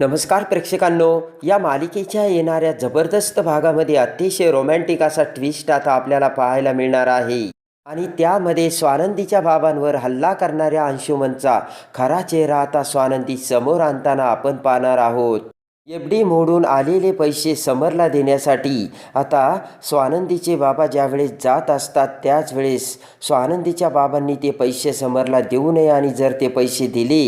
नमस्कार प्रेक्षकांनो या मालिकेच्या येणाऱ्या जबरदस्त भागामध्ये अतिशय रोमॅन्टिक असा ट्विस्ट आता आपल्याला पाहायला मिळणार आहे. आणि त्यामध्ये स्वानंदीच्या बाबांवर हल्ला करणाऱ्या अंशुमनचा खरा चेहरा आता स्वानंदी समोर आणताना आपण पाहणार आहोत. एफ डी मोडून आलेले पैसे समरला देण्यासाठी आता स्वानंदीचे बाबा ज्यावेळेस जात असतात त्याच वेळेस स्वानंदीच्या बाबांनी ते पैसे समरला देऊ नये आणि जर ते पैसे दिले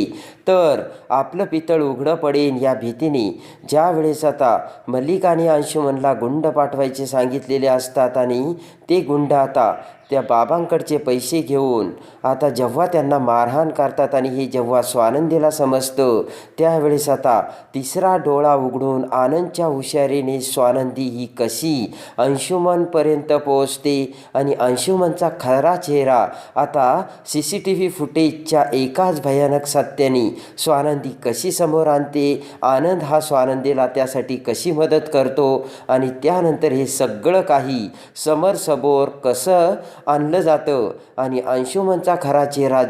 तर आपलं पितळ उघडं पडेल या भीतीने. ज्यावेळेस आता आता आणि अंशुमनला गुंड पाठवायचे सांगितलेले असतात आणि ते गुंड आता त्या बाबांकडचे पैसे घेऊन आता जेव्हा त्यांना मारहाण करतात आणि हे जेव्हा स्वानंदीला समजतं त्यावेळेस आता तिसरा डोळा उघडून आनंदच्या हुशारीने स्वानंदी ही कशी अंशुमनपर्यंत पोहोचते आणि अंशुमनचा खरा चेहरा आता सी सी टी व्ही फुटेजच्या एकाच भयानक सत्याने स्वानंदी कशी समोर आणते? आनंद हा स्वानंदीला त्यासाठी कशी मदत करतो? आणि त्यानंतर हे सगळं काही समोर कसं आणलं जातं? आणि अंशुमनचा खरा चेहरा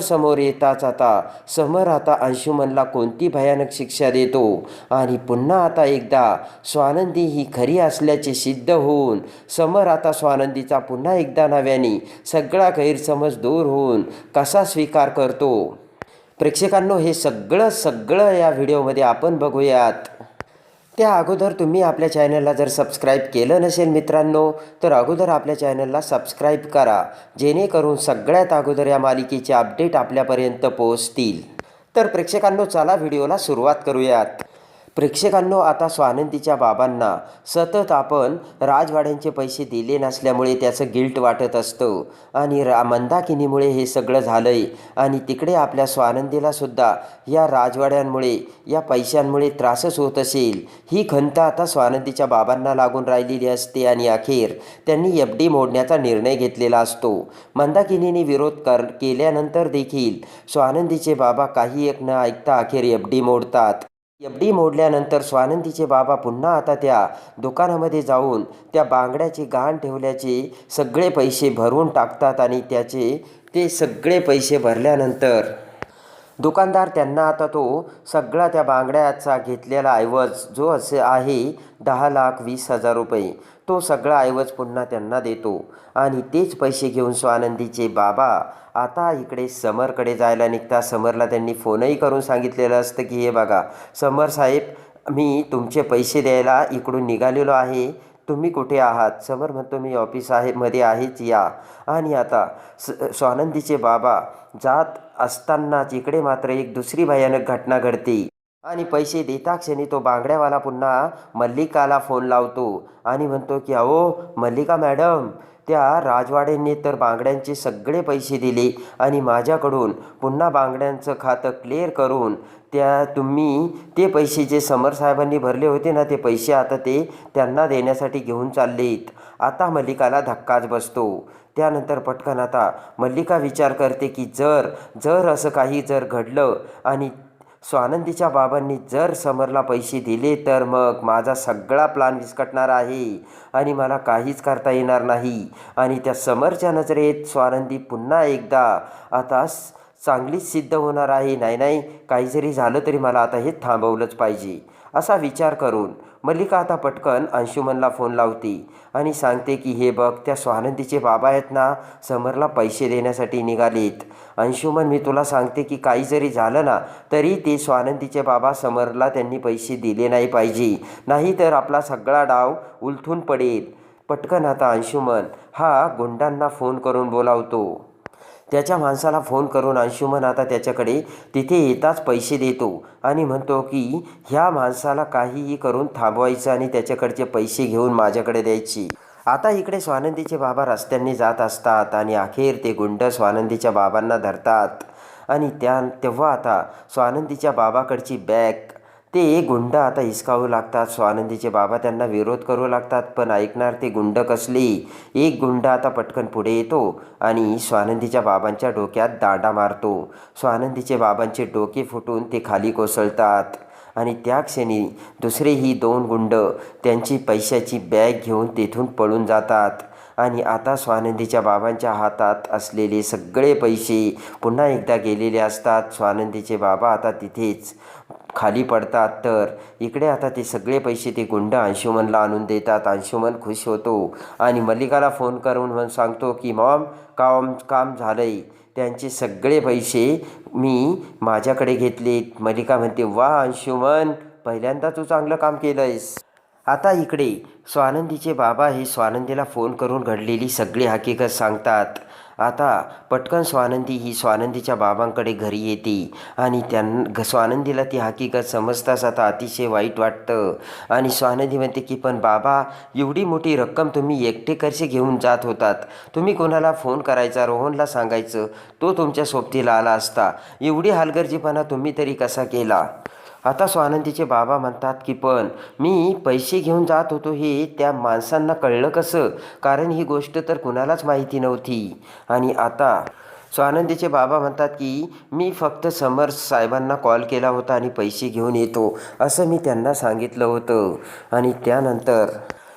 समोर येताच आता समर आता अंशुमनला कोणती भयानक शिक्षा देतो? आणि पुन्हा आता एकदा स्वानंदी ही खरी असल्याचे सिद्ध होऊन समर आता स्वानंदीचा पुन्हा एकदा नव्याने सगळा गैरसमज दूर होऊन कसा स्वीकार करतो? प्रेक्षकांनो हे सगळं सगळं या व्हिडिओमध्ये आपण बघूयात. त्या अगोदर तुम्ही आपल्या चॅनलला जर सबस्क्राईब केलं नसेल मित्रांनो तर अगोदर आपल्या चॅनलला सबस्क्राईब करा जेणेकरून सगळ्यात अगोदर या मालिकेचे अपडेट आपल्यापर्यंत पोहोचतील. तर प्रेक्षकांनो चला व्हिडिओला सुरुवात करूयात. प्रेक्षकांनो आता स्वानंदीच्या बाबांना सतत आपण राजवाड्यांचे पैसे दिले नसल्यामुळे त्याचं गिल्ट वाटत असतं. आणि रा मंदाकिनीमुळे हे सगळं झालं आहे आणि तिकडे आपल्या स्वानंदीला सुद्धा या राजवाड्यांमुळे या पैशांमुळे त्रासच होत असेल. ही खंत आता स्वानंदीच्या बाबांना लागून राहिलेली असते आणि अखेर त्यांनी एफ डी मोडण्याचा निर्णय घेतलेला असतो. मंदाकिनीने विरोध कर केल्यानंतर देखील स्वानंदीचे बाबा काही एक न ऐकता अखेर एफ डी मोडतात. एफ डी मोडल्यानंतर स्वानंदीचे बाबा पुन्हा आता त्या दुकानामध्ये जाऊन त्या बांगड्याची गहाण ठेवल्याचे सगळे पैसे भरून टाकतात आणि त्याचे ते सगळे पैसे भरल्यानंतर दुकानदार त्यांना आता तो सगळा त्या बांगड्याचा घेतलेला ऐवज जो असे आहे दहा लाख वीस हजार रुपये. तो सगळा ऐवज पुन्हा त्यांना देतो. आणि तेच पैसे घेऊन स्वानंदीचे बाबा आता इकडे समरकडे जायला निघता. समरला त्यांनी फोनही करून सांगितलेलं असतं की हे बघा समर साहेब मी तुमचे पैसे द्यायला इकडून निघालेलो आहे. तुम्ही कुठे आहात? समर म्हणतो मी ऑफिस आहे मध्ये आहेच या. आणि आता स स्वानंदीचे बाबा जात असतानाच इकडे मात्र एक दुसरी भयानक घटना घडते. आणि पैसे देता क्षणी तो बांगड्यावाला पुन्हा मल्लिकाला फोन लावतो आणि म्हणतो की अहो मल्लिका मॅडम त्या राजवाड्यांनी तर बांगड्यांचे सगळे पैसे दिले आणि माझ्याकडून पुन्हा बांगड्यांचं खातं क्लिअर करून त्या तुम्ही ते पैसे जे समर साहेबांनी भरले होते ना ते पैसे आता ते त्यांना देण्यासाठी घेऊन चाललेत. आता मल्लिकाला धक्काच बसतो. त्यानंतर पटकन आता मल्लिका विचार करते की जर जर असं काही जर घडलं आणि स्वानंदीच्या बाबांनी जर समरला पैसे दिले तर मग माझा सगळा प्लान विस्कटणार आहे. आणि मला काहीच करता येणार नाही. आणि त्या समरच्या नजरेत स्वानंदी पुन्हा एकदा आता चांगलीच सिद्ध होणार आहे. नाही नाही काही जरी झालं तरी मला आता हे थांबवलंच पाहिजे. असा विचार करून मल्लिका आता पटकन अंशुमनला फोन लावते आणि सांगते की हे बघ त्या स्वानंदीचे बाबा आहेत ना समरला पैसे देण्यासाठी निघालेत. अंशुमन मी तुला सांगते की काही जरी झालं ना तरी ते स्वानंदीचे बाबा समरला त्यांनी पैसे दिले नाही पाहिजे. नाही तर आपला सगळा डाव उलथून पडेल. पटकन आता अंशुमन हा गुंडांना फोन करून बोलावतो. त्याच्या माणसाला फोन करून अंशुमन आता त्याच्याकडे तिथे येताच पैसे देतो. आणि म्हणतो की ह्या माणसाला काहीही करून थांबवायचं आणि त्याच्याकडचे पैसे घेऊन माझ्याकडे द्यायची. आता इकडे स्वानंदीचे बाबा रस्त्यांनी जात असतात आणि अखेर ते गुंड स्वानंदीच्या बाबांना धरतात. आणि त्या तेव्हा आता स्वानंदीच्या बाबाकडची बॅग ते गुंड आता हिसकावू लागतात. स्वानंदीचे बाबा त्यांना विरोध करू लागतात पण ऐकणार ते गुंड कसले? एक गुंड आता पटकन पुढे येतो आणि स्वानंदीच्या बाबांच्या डोक्यात दांडा मारतो. स्वानंदीचे बाबांचे डोके फुटून ते खाली कोसळतात. आणि त्या क्षणी दुसरेही दोन गुंड त्यांची पैशाची बॅग घेऊन तेथून पळून जातात. आणि आता स्वानंदीच्या बाबांच्या हातात असलेले सगळे पैसे पुन्हा एकदा गेलेले असतात. स्वानंदीचे बाबा आता तिथेच खाली पडतात. तर इकडे आता ते सगळे पैसे ते गुंड अंशुमनला आणून देतात. अंशुमन खुश होतो आणि मल्लिकाला फोन करून म्हणून सांगतो की मॉम काम काम झालंय. त्यांचे सगळे पैसे मी माझ्याकडे घेतले मल्लिका म्हणते वा अंशुमन पहिल्यांदा तू चांगलं काम केलं आहेस आता इकडे स्वानंदीचे बाबा हे स्वानंदीला फोन करून घडलेली सगळी हकीकत सांगतात. आता पटकन स्वानंदी ही स्वानंदीच्या बाबांकडे घरी येते आणि त्यां स्वानंदीला ती हकीकत समजताच आता अतिशय वाईट वाटतं. आणि स्वानंदी म्हणते की पण बाबा एवढी मोठी रक्कम तुम्ही एकटे कसे घेऊन जात होतात? तुम्ही कोणाला फोन करायचा रोहनला सांगायचं? तो तुमच्या सोबतीला आला असता. एवढी हलगर्जीपणा तुम्ही तरी कसा केला? आता स्वानंदीचे बाबा म्हणतात की पण मी पैसे घेऊन जात होतो हे त्या माणसांना कळलं कसं? कारण ही गोष्ट तर कुणालाच माहिती नव्हती. आणि आता स्वानंदीचे बाबा म्हणतात की मी फक्त समर साहेबांना कॉल केला होता आणि पैसे घेऊन येतो असं मी त्यांना सांगितलं होतं. आणि त्यानंतर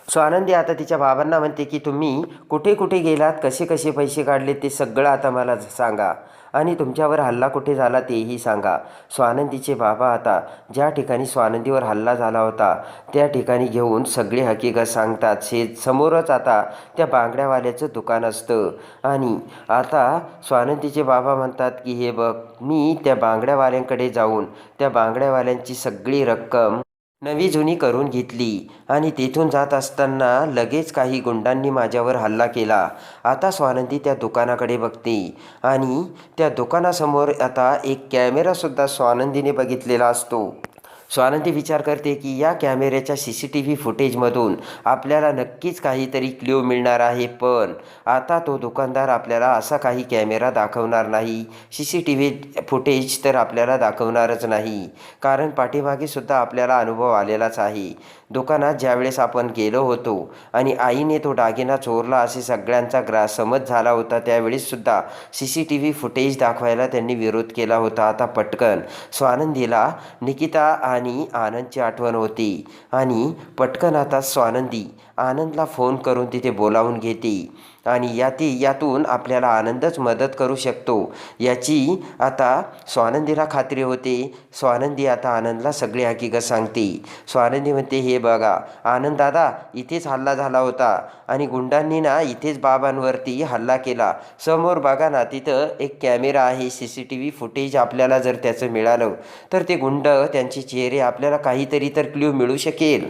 स्वानंदी आता तिच्या बाबांना म्हणते की तुम्ही कुठे कुठे गेलात? कसे कसे पैसे काढले? ते सगळं आता मला सांगा. आणि तुमच्यावर हल्ला कुठे झाला तेही सांगा. स्वानंदीचे बाबा आता ज्या ठिकाणी स्वानंदीवर हल्ला झाला होता त्या ठिकाणी घेऊन सगळी हकीकत सांगतात. शे समोरच आता त्या बांगड्यावाल्याचं दुकान असतं. आणि आता स्वानंदीचे बाबा म्हणतात की हे बघ मी त्या बांगड्यावाल्यांकडे जाऊन त्या बांगड्यावाल्यांची सगळी रक्कम नवी जुनी करून घेतली आणि तेथून जात असताना लगेच काही गुंडांनी माझ्यावर हल्ला केला. आता स्वानंदी त्या दुकानाकडे बघते आणि त्या दुकानासमोर आता एक कॅमेरासुद्धा स्वानंदीने बघितलेला असतो. स्वानंदी विचार करते की या कॅमेऱ्याच्या सी सी टी व्ही फुटेजमधून आपल्याला नक्कीच काहीतरी क्ल्यू मिळणार आहे पण आता तो दुकानदार आपल्याला असा काही कॅमेरा दाखवणार नाही. C C T V footage तर आपल्याला दाखवणारच नाही कारण पाठीमागे सुद्धा आपल्याला अनुभव आलेलाच आहे. दुकानात ज्यावेळेस आपण गेलो होतो आणि आईने तो दागिना चोरला असे सगळ्यांचा ग्रा समज झाला होता त्यावेळेससुद्धा C C T V footage दाखवायला त्यांनी विरोध केला होता. आता पटकन. स्वानंदीला निकिता आणि आनंदची आठवण होती. आणि पटकन आता स्वानंदी आनंदला फोन करून तिथे बोलावून घेते. आणि या ती यातून आपल्याला आनंदच मदत करू शकतो. याची आता स्वानंदीला खात्री होते. स्वानंदी आता आनंदला सगळी हकीकत सांगते. स्वानंदी म्हणते हे बघा आनंद दादा इथेच हल्ला झाला होता आणि गुंडांनी ना इथेच बाबांवरती हल्ला केला. समोर बघा ना तिथं एक कॅमेरा आहे C C T V footage आपल्याला जर त्याचं मिळालं तर ते गुंड त्यांचे चेहरे आपल्याला काहीतरी तर क्ल्यू मिळू शकेल.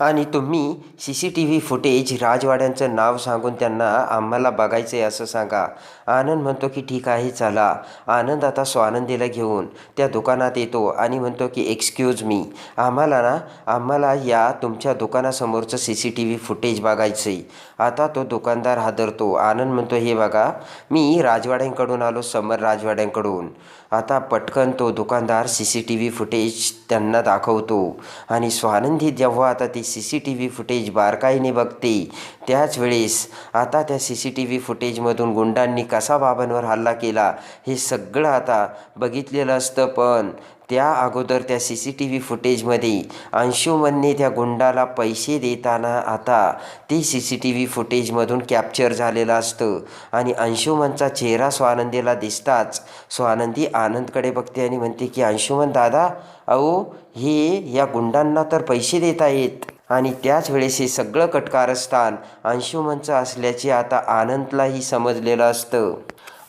आणि तुम्ही C C T V footage राजवाड्यांचं नाव सांगून त्यांना आम्हाला बघायचं आहे असं सांगा. आनंद म्हणतो की ठीक आहे चला. आनंद आता स्वानंदीला घेऊन त्या दुकानात येतो आणि म्हणतो की एक्सक्यूज मी आम्हाला ना आम्हाला या तुमच्या दुकानासमोरचं C C T V footage बघायचं आहे आता तो दुकानदार हादरतो. आनंद म्हणतो हे बघा मी राजवाड्यांकडून आलो समर राजवाड्यांकडून. आता पटकन तो दुकानदार C C T V footage त्यांना दाखवतो. आणि स्वानंदी जेव्हा आता ती C C T V footage बारकाईने बघते त्याच वेळेस आता त्या सी सी टी व्ही फुटेजमधून गुंडांनी कसा बाबांवर हल्ला केला हे सगळं आता बघितलेलं असतं. पण त्या अगोदर त्या सी सी टी व्ही फुटेजमध्ये अंशुमनने त्या गुंडाला पैसे देताना आता ते सी सी टी व्ही फुटेजमधून कॅप्चर झालेलं असतं. आणि अंशुमनचा चेहरा स्वानंदीला दिसताच स्वानंदी आनंदकडे बघते आणि म्हणते की अंशुमन दादा अहो हे या गुंडांना तर पैसे देत आहेत. आणि त्याच वेळेस हे सगळं कटकारस्थान अंशुमनचं असल्याचे आता आनंदलाही समजलेलं असतं.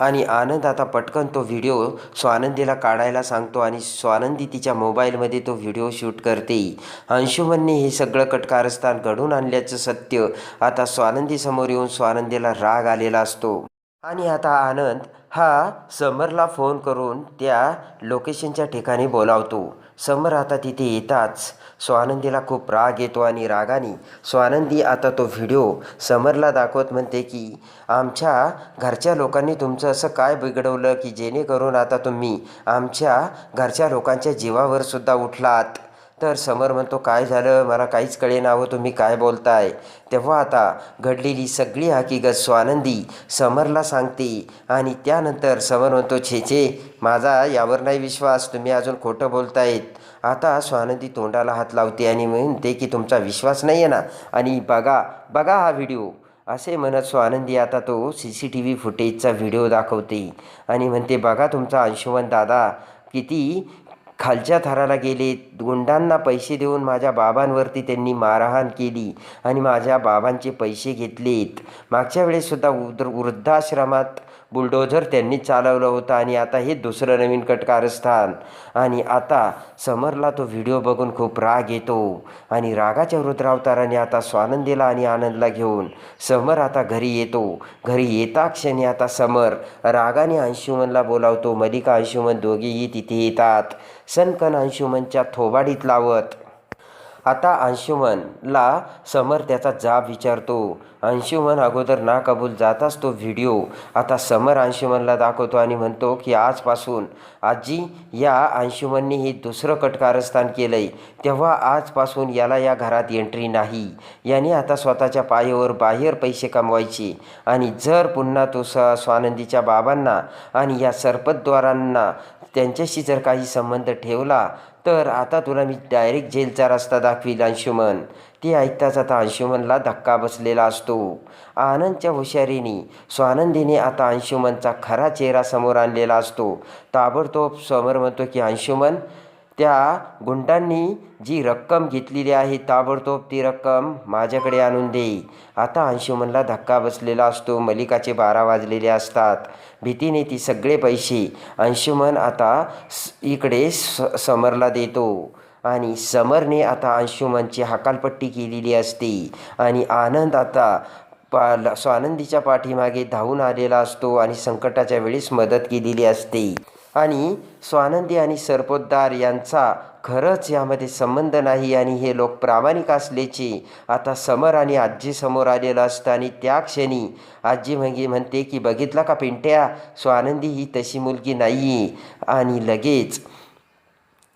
आणि आनंद आता पटकन तो व्हिडिओ स्वानंदीला काढायला सांगतो आणि स्वानंदी तिच्या मोबाईलमध्ये तो व्हिडिओ शूट करते. अंशुमनने हे सगळं कटकारस्थान घडून आणल्याचं सत्य आता स्वानंदीसमोर येऊन स्वानंदीला राग आलेला असतो. आणि आता आनंद हा समरला फोन करून त्या लोकेशनच्या ठिकाणी बोलावतो. समर आता तिथे येताच. स्वानंदीला खूप राग येतो आणि रागाने स्वानंदी आता तो व्हिडिओ समरला दाखवत म्हणते की आमच्या घरच्या लोकांनी तुमचं असं काय बिघडवलं की जेणेकरून आता तुम्ही आमच्या घरच्या लोकांच्या जीवावर सुद्धा उठलात? तर समर म्हणतो काय झालं? मला काहीच कळेना हवं हो, तुम्ही काय बोलताय? तेव्हा आता घडलेली सगळी हकीकत स्वानंदी समरला सांगते आणि त्यानंतर समर म्हणतो छे छे माझा यावर नाही विश्वास तुम्ही अजून खोटं बोलतायत. आता स्वानंदी तोंडाला हात लावते आणि म्हणते की तुमचा विश्वास नाही आहे ना? आणि बघा बघा हा व्हिडिओ. असे म्हणत स्वानंदी आता तो सी सी टी व्ही फुटेजचा व्हिडिओ दाखवते आणि म्हणते बघा तुमचा अंशुमन दादा किती खालच्या थराला गेले. गुंडांना पैसे देऊन माझ्या बाबांवरती त्यांनी मारहाण केली आणि माझ्या बाबांचे पैसे घेतलेत. मागच्या वेळेससुद्धा वृद्ध वृद्धाश्रमात बुलडोझर त्यांनी चालवलं होतं आणि आता हे दुसरं नवीन कटकारस्थान. आणि आता समरला तो व्हिडिओ बघून खूप राग येतो. आणि रागाच्या रुद्रावताराने आता स्वानंदीला आणि आनंदला घेऊन समर आता घरी येतो. घरी येता क्षणी आता समर रागाने अंशुमनला बोलावतो. मलिका अंशुमन दोघेही तिथे येतात. सनकन अंशुमनच्या थोबाडीत लावत आता अंशुमनला समर त्याचा जाब विचारतो. अंशुमन अगोदर नाकबूल जाताच तो व्हिडिओ. आता समर अंशुमनला दाखवतो आणि म्हणतो की आजपासून आजी या अंशुमनने हे दुसरं कटकारस्थान केलं आहे तेव्हा आजपासून याला या घरात एंट्री नाही. याने आता स्वतःच्या पायावर बाहेर पैसे कमवायचे. आणि जर पुन्हा तो स स्वानंदीच्या बाबांना आणि या सरपतद्वारांना त्यांच्याशी जर काही संबंध ठेवला तर आता तुला मी डायरेक्ट जेलचा रस्ता दाखवील अंशुमन. ते ऐकताच आता अंशुमनला धक्का बसलेला असतो. आनंदच्या हुशारीने स्वानंदीने आता अंशुमनचा खरा चेहरा समोर आणलेला असतो. ताबडतोब समोर म्हणतो की अंशुमन त्या गुंडांनी जी रक्कम घेतलेली आहे ताबडतोब ती रक्कम माझ्याकडे आणून दे. आता अंशुमनला धक्का बसलेला असतो मलिकाचे बारा वाजलेले असतात. भीतीने ती सगळे पैसे अंशुमन आता स- इकडे स समरला देतो. आणि समरने आता अंशुमनची हकालपट्टी केलेली असते. आणि आनंद आता पा ल- स्वानंदीच्या पाठीमागे धावून आलेला असतो आणि संकटाच्या वेळेस मदत केलेली असते. आणि स्वानंदी आणि सरपोतदार यांचा खरंच यामध्ये संबंध नाही आणि हे लोक प्रामाणिक असल्याचे आता समर आणि आजी समोर आलेलं असतं आणि त्या क्षणी आजी म्हणजे म्हणते की बघितला का पिंट्या? स्वानंदी ही तशी मुलगी नाही आणि लगेच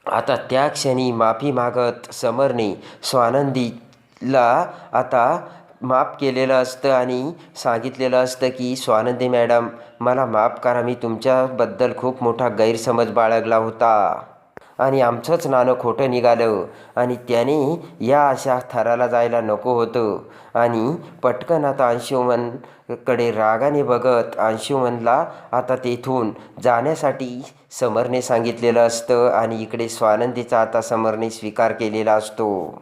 आता त्या क्षणी माफी मागत समरने स्वानंदीला आता माफ केलेलं असतं आणि सांगितलेलं असतं की स्वानंदी मॅडम मला माफ करा मी तुमच्याबद्दल खूप मोठा गैरसमज बाळगला होता. आणि आमचंच नाणं खोटं निघालं आणि त्याने या अशा थराला जायला नको होतं. आणि पटकन आता अंशुमनकडे रागाने बघत अंशुमनला आता तेथून जाण्यासाठी समरने सांगितलेलं असतं आणि इकडे स्वानंदीचा आता समरने स्वीकार केलेला असतो.